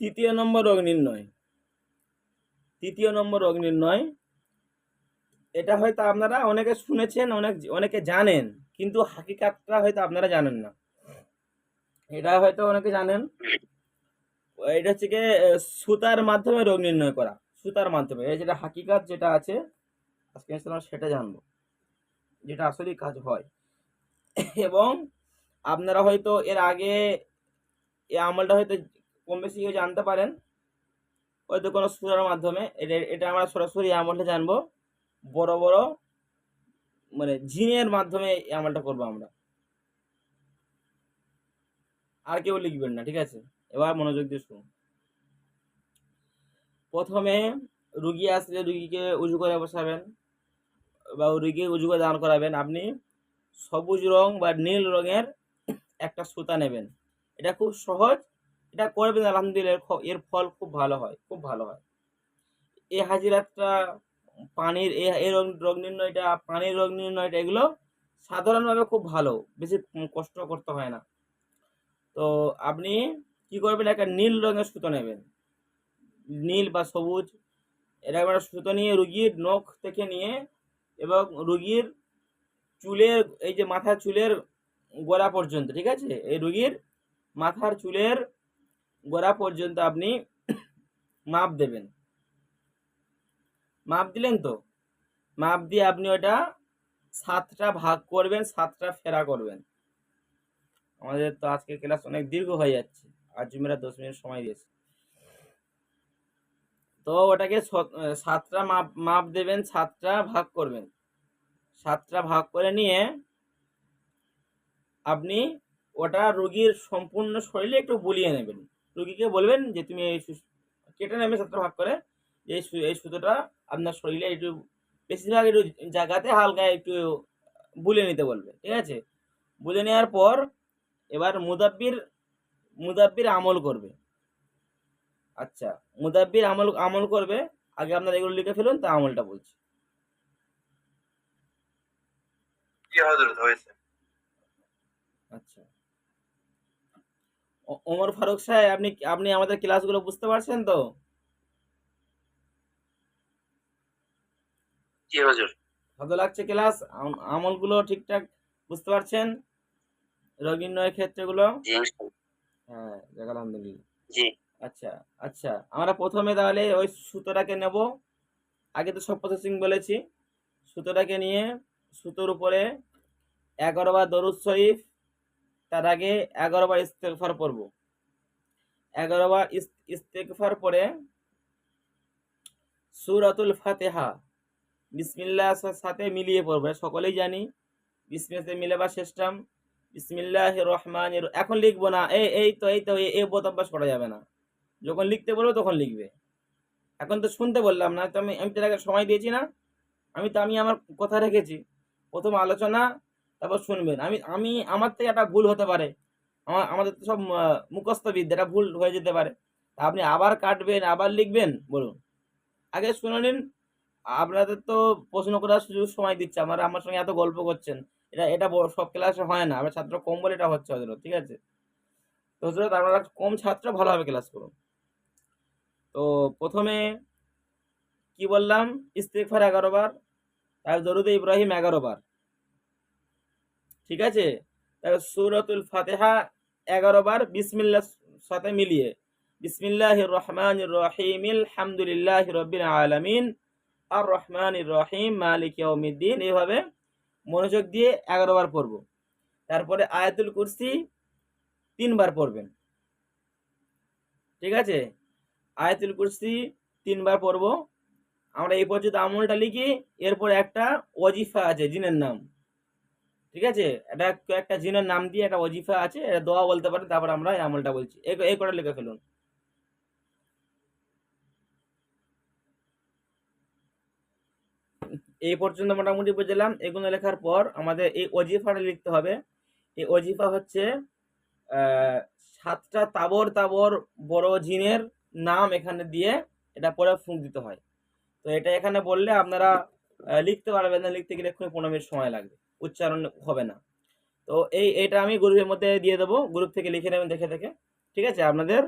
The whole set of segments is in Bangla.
তৃতীয় নম্বর রোগ নির্ণয় তৃতীয় নম্বর রোগ নির্ণয় এটা হয়তো আপনারা অনেকে শুনেছেন, অনেক অনেকে জানেন, কিন্তু হাকিকাতটা হয়তো আপনারা জানেন না। এটা হয়তো অনেকে জানেন। এটা হচ্ছে কি সুতার মাধ্যমে রোগ নির্ণয় করা। সুতার মাধ্যমে। এই যেটা হাকিকাত যেটা আছে, আজকে সেটা জানব, যেটা আসলেই কাজ হয়। এবং আপনারা হয়তো এর আগে এই আমলটা হয়তো কম বেশি কেউ জানতে পারেন, হয়তো কোনো সুরার মাধ্যমে। এটা এটা আমরা সরাসরি আমলটা জানব। বড় বড় মানে জিনের মাধ্যমে এই আমলটা করব আমরা। আর কেউ লিখবেন না, ঠিক আছে? এবার মনোযোগ দিয়ে শুনুন। প্রথমে রুগী আসলে রুগীকে উজু করে বসাবেন বা রুগীকে উজু করে দান করাবেন। আপনি সবুজ রং বা নীল রঙের একটা সুতা নেবেন। এটা খুব সহজ। এটা করবেন, আলহামদুলিল্লাহ, এর ফল খুব ভালো হয়, খুব ভালো হয়। এই হাজিরাতটা পানির রোগ রোগ নির্ণয়টা পানির রোগ নির্ণয়টা এগুলো সাধারণভাবে খুব ভালো, বেশি কষ্ট করতে হয় না। তো আপনি কি করবেন, একটা নীল রঙের সুতো নেবেন। নীল বা সবুজ এরকম একটা সুতো নিয়ে রুগীর নখ থেকে নিয়ে এবং রুগীর চুলের, এই যে মাথার চুলের গোড়া পর্যন্ত, ঠিক আছে? এই রুগীর মাথার চুলের গোড়া পর্যন্ত আপনি মাপ দেবেন। মাপ দিলেন তো? মাপ দিয়ে আপনি ওটা সাতটা ভাগ করবেন, সাতটা ফেরা করবেন। আমাদের তো আজকে ক্লাস অনেক দীর্ঘ হয়ে যাচ্ছে। আর জুমেরা দশ মিনিট সময় দিয়েছে। তো ওটাকে সাতটা মাপ মাপ দেবেন, সাতটা ভাগ করবেন। সাতটা ভাগ করে নিয়ে আপনি ওটা রুগীর সম্পূর্ণ শরীরে একটু বুলিয়ে নেবেন। রুগীকে বলবেন যে তুমি এই কেটে নেবে সাতটা ভাগ করে। যে এই এই সুতোটা আপনার শরীরে একটু বেশিরভাগ একটু জায়গাতে হালকা একটু বুলে নিতে বলবে ঠিক আছে? বুলে নেওয়ার পর এবার মুদাব্বির মুদাব্বির আমল করবে। আচ্ছা মুদাব্বির আমল আমল করবে আগে আপনারা এগুলো লিখে ফেলুন তা আমলটা বলছি। জি হজরত হয়েছে। আচ্ছা। ওমর ফারুক সাহেব আপনি আপনি আমাদের ক্লাসগুলো বুঝতে পারছেন তো? জি হজর। ভালো লাগছে ক্লাস? আম- আমলগুলো ঠিকঠাক বুঝতে পারছেন? রোগ নির্ণয়ের ক্ষেত্রগুলো? হ্যাঁ আলহামদুলিল্লাহ। জি। আচ্ছা আচ্ছা আমরা প্রথমে তাহলে ওই সুতোটাকে নেব। আগে তো সব প্রসেসিং বলেছি। সুতোটাকে নিয়ে সুতোর উপরে এগারো বার দরুদ শরীফ তার আগে এগারো বার ইস্তেগফার পড়ব। এগারো বার ইস- ইস্তেগফার পরে সুরাতুল ফাতেহা, বিসমিল্লাহ সাথে মিলিয়ে পড়বে। সকলেই জানি, বিসমিল্লাহ মিলে বা শেষটাম বিসমিল্লাহ রহমান এখন লিখব না এই এই তো এই তো এই- বোধ অভ্যাস করা যাবে না। যখন লিখতে বলব তখন লিখবে। এখন তো শুনতে বললাম না, তো আমি আমি তো আগে সময় দিয়েছি না, আমি তো, আমি আমার কথা রেখেছি। প্রথম আলোচনা তারপর শুনবেন। আমি আমি আমার থেকে একটা ভুল হতে পারে। আমার আমাদের তো সব আহ, মুখস্থ বিদ্যা এটা ভুল হয়ে যেতে পারে। আপনি আবার কাটবেন আবার লিখবেন বলুন। আগে শুনে নিন। আপনাদের তো প্রশ্ন করার সুযোগ সময় দিচ্ছে। আমার আমার সঙ্গে এত গল্প করছেন। এটা এটা সব ক্লাসে হয় না। আমরা ছাত্র কম বলে এটা হচ্ছে হজরত ঠিক আছে? তো হজরত আপনারা কম ছাত্র ভালোভাবে ক্লাস করুন। তো প্রথমে কি বললাম? ইস্তেগফার এগারো বার তারপর দরুদ ইব্রাহিম এগারো বার। ঠিক আছে? তারপর সুরতুল ফাতেহা এগারো বার বিসমিল্লাহ সাথে মিলিয়ে বিসমিল্লাহ রহমান রহিম, আলহামদুলিল্লাহ রবিল আলমিন আর রহমান রহিম মালিক ইয়াউমিদ্দিন। এইভাবে মনোযোগ দিয়ে এগারো বার পড়ব। তারপরে আয়াতুল কুরসি তিনবার পড়বেন। ঠিক আছে? আয়াতুল কুরসি তিনবার পড়ব। আমরা এই পর্যন্ত আমলটা লিখি, এরপর একটা ওজিফা আছে, জিনের নাম। ঠিক আছে? এটা একটা জিনের নাম দিয়ে একটা ওজিফা আছে, এটা দোয়া বলতে পারেন, তারপর আমরা এই আমলটা বলছি। এই করে লিখে ফেলুন। এই পর্যন্ত মোটামুটি বুঝলাম। এগুলো লেখার পর আমাদের এই ওজিফাটা লিখতে হবে। এই ওজিফা হচ্ছে সাতটা তাবর তাবর বড় জিনের নাম এখানে দিয়ে এটা পরে ফুঁক দিতে হয়। তো এটা এখানে বললে আপনারা লিখতে পারবেন না, লিখতে গেলে এক্ষুনি পনেরো মিনিট সময় লাগবে। উচ্চারণ হবে না। তো এই এটা আমি গ্রুপের মধ্যে দিয়ে দেবো। গ্রুপ থেকে লিখে নেবেন দেখে দেখে। ঠিক আছে? আপনাদের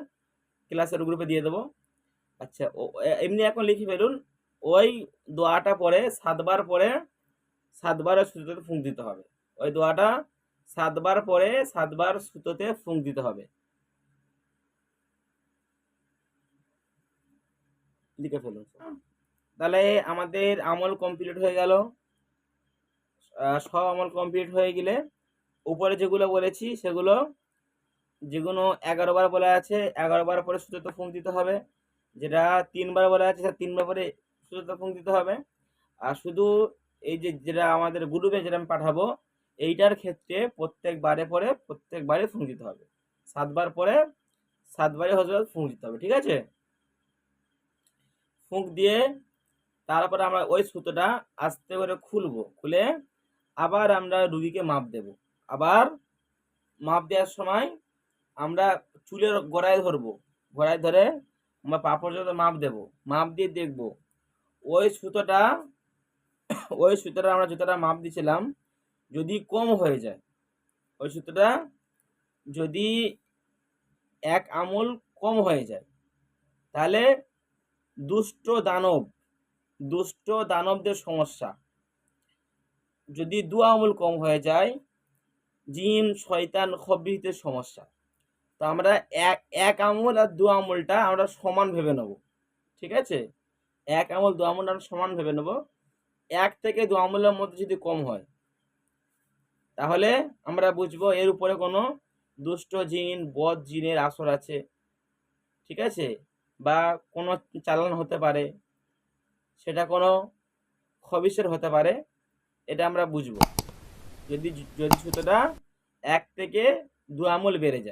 ক্লাসের গ্রুপে দিয়ে দেবো। আচ্ছা এমনি এখন লিখে ফেলুন। ওই দোয়াটা পরে সাতবার পরে সাতবার সুতোতে ফুঁক দিতে হবে। ওই দোয়াটা সাতবার পরে সাতবার সুতোতে ফুঁক দিতে হবে। লিখে ফেলুন। তাহলে আমাদের আমল কমপ্লিট হয়ে গেল। সব আমল কমপ্লিট হয়ে গেলে উপরে যেগুলো বলেছি সেগুলো যেগুলো এগারো বার বলা আছে, এগারো বার পরে সুতোতে ফুঁক দিতে হবে। যেটা তিনবার বলা আছে, সেটা তিনবার পরে সুতোতে ফুঁক দিতে হবে। আর শুধু এই যে যেটা আমাদের গ্রুপে যেটা আমি পাঠাবো, এইটার ক্ষেত্রে প্রত্যেকবারে পরে প্রত্যেকবারে ফুঁক দিতে হবে। সাতবার পরে সাতবারে হজরত ফুঁক দিতে হবে, ঠিক আছে? ফুঁক দিয়ে তারপরে আমরা ওই সুতোটা আস্তে করে খুলবো, খুলে আবার আমরা রুগীকে মাপ দেব। আবার মাপ দেওয়ার সময় আমরা চুলের গোড়ায় ধরবো। গোড়ায় ধরে আমরা পা পর্যন্ত মাপ দেব। মাপ দিয়ে দেখব। ওই সুতোটা ওই সুতোটা আমরা যতটা মাপ দিয়েছিলাম, যদি কম হয়ে যায়, ওই সুতোটা যদি এক আমল কম হয়ে যায়, তাহলে দুষ্ট দানব, দুষ্ট দানবদের সমস্যা। যদি দু আঙুল কম হয়ে যায়, জিন, শয়তান খবিতের সমস্যা। তো আমরা এক এক আমল আর দু আঙুলটা আমরা সমান ভেবে নেব। ঠিক আছে? এক আমল দু আঙুল আমরা সমান ভেবে নেব। এক থেকে দু আমলের মধ্যে যদি কম হয়, তাহলে আমরা বুঝব এর উপরে কোনো দুষ্ট জিন, বদ জিনের আসর আছে। ঠিক আছে? বা কোনো চালান হতে পারে, সেটা কোনো খবিসের হতে পারে। এটা আমরা বুঝব। যদি যদি সুতোটা এক থেকে দু আমল বেড়ে যায়।